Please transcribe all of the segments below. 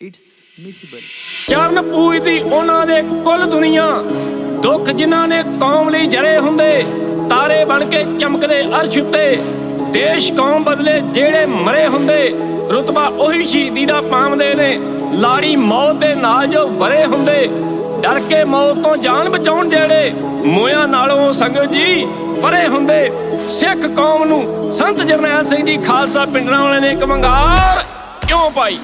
It's ਮਿਸੀਬਲ ਚਰਨ ਪੂਜਦੀ ਉਹਨਾਂ ਦੇ ਕੁੱਲ ਦੁਨੀਆ। ਦੁੱਖ ਜਿਨ੍ਹਾਂ ਨੇ ਕੌਮ ਲਈ ਜਰੇ ਹੁੰਦੇ ਤਾਰੇ ਬਣ ਕੇ ਚਮਕਦੇ ਅਰਸ਼ ਉੱਤੇ। ਦੇਸ਼ ਕੌਮ ਬਦਲੇ ਜਿਹੜੇ ਮਰੇ ਹੁੰਦੇ ਰਤਬਾ ਉਹੀ ਸ਼ਹੀਦੀ ਦਾ ਪਾਉਂਦੇ ਨੇ। ਲਾੜੀ ਮੌਤ ਦੇ ਨਾਲ ਜੋ ਵਰੇ ਹੁੰਦੇ ਡਰ ਕੇ ਮੌਤ ਤੋਂ ਜਾਨ ਬਚਾਉਣ ਜਿਹੜੇ ਮੋਇਆਂ ਨਾਲੋਂ ਸੰਗਤ ਜੀ ਪਰੇ ਹੁੰਦੇ। ਸਿੱਖ ਕੌਮ ਨੂੰ ਸੰਤ ਜਰਨੈਲ ਸਿੰਘ ਜੀ ਖਾਲਸਾ ਪਿੰਡਰਾਂ ਵਾਲੇ ਨੇ ਇੱਕ ਵੰਗਾਰ ਕਿਉਂ ਪਾਈ?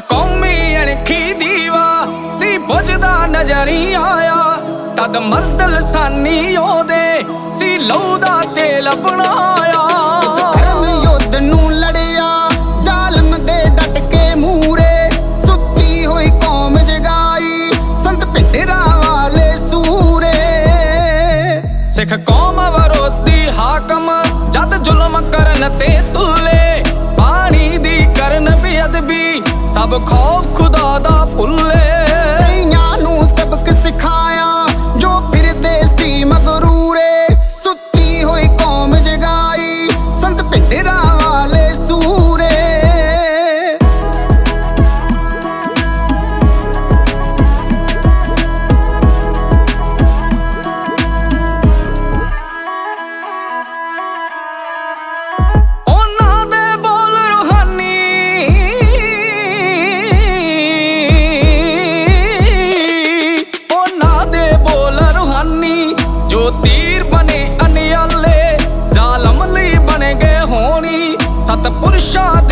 ਕੌਮੀ ਅਣਖੀ ਦੀਵਾ ਸੀ ਬੁਝਦਾ ਨਜ਼ਰੀ ਆਇਆ ਤਦ ਮਰਦ ਲਸਾਨੀ ਉਹਦੇ ਸੀ ਲਹੂ ਦਾ ਤੇਲ ਬਣਾਇਆ। ਸਿੱਖ ਕੌਮ ਵਿਰੋਧੀ ਹਾਕਮ ਜਦ ਜ਼ੁਲਮ ਕਰਨ ਤੇ ਤੁੱਲੇ ਸਭ ਖੌਫ ਖੁਦਾ ਦਾ ਭੁੱਲ shot.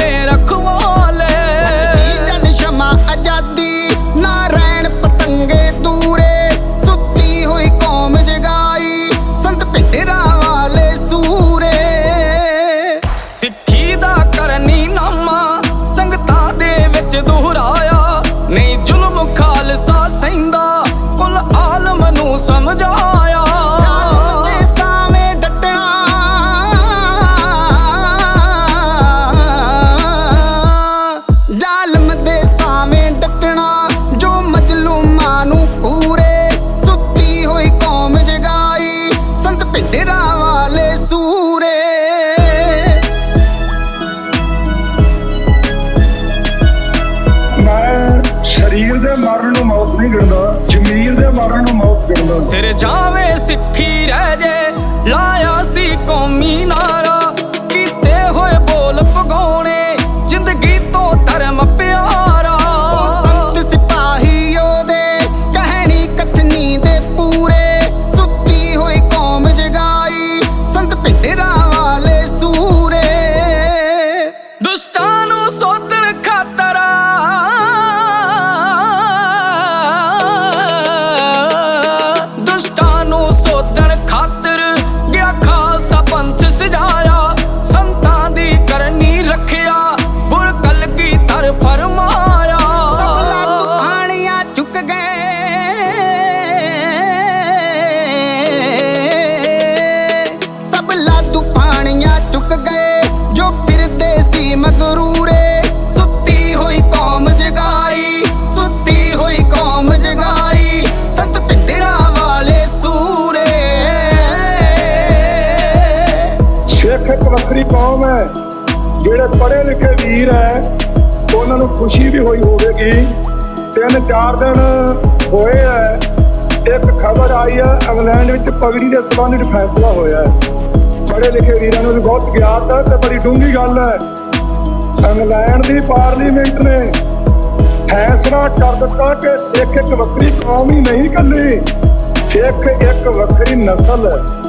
ਨੂੰ ਮੌਤ ਗਿਣਦਾ ਸਿਰ ਜਾਵੇ ਸਿੱਖੀ ਰਹਿ ਜੇ ਲਾਇ 173 ਕੌਮ ਹੈ। ਜਿਹੜੇ ਪੜ੍ਹੇ ਲਿਖੇ ਵੀਰ ਹੈ, ਉਹਨਾਂ ਨੂੰ ਖੁਸ਼ੀ ਵੀ ਹੋਈ ਹੋਵੇਗੀ। ਤਿੰਨ ਚਾਰ ਦਿਨ ਹੋਏ ਹੈ, ਇੱਕ ਖਬਰ ਆਈ ਹੈ, ਇੰਗਲੈਂਡ ਵਿੱਚ ਪਗੜੀ ਦੇ ਸਬੰਧ ਫੈਸਲਾ ਹੋਇਆ ਹੈ। ਪੜ੍ਹੇ ਲਿਖੇ ਵੀਰਾਂ ਨੂੰ ਵੀ ਬਹੁਤ ਗਿਆਤ ਹੈ, ਤੇ ਬੜੀ ਡੂੰਘੀ ਗੱਲ ਹੈ। ਇੰਗਲੈਂਡ ਦੀ ਪਾਰਲੀਮੈਂਟ ਨੇ ਫੈਸਲਾ ਕਰ ਦਿੱਤਾ ਕਿ ਸਿੱਖ ਇੱਕ ਵੱਖਰੀ ਕੌਮ ਹੀ ਨਹੀਂ ਕੱਲੀ, ਸਿੱਖ ਇੱਕ ਵੱਖਰੀ ਨਸਲ ਹੈ।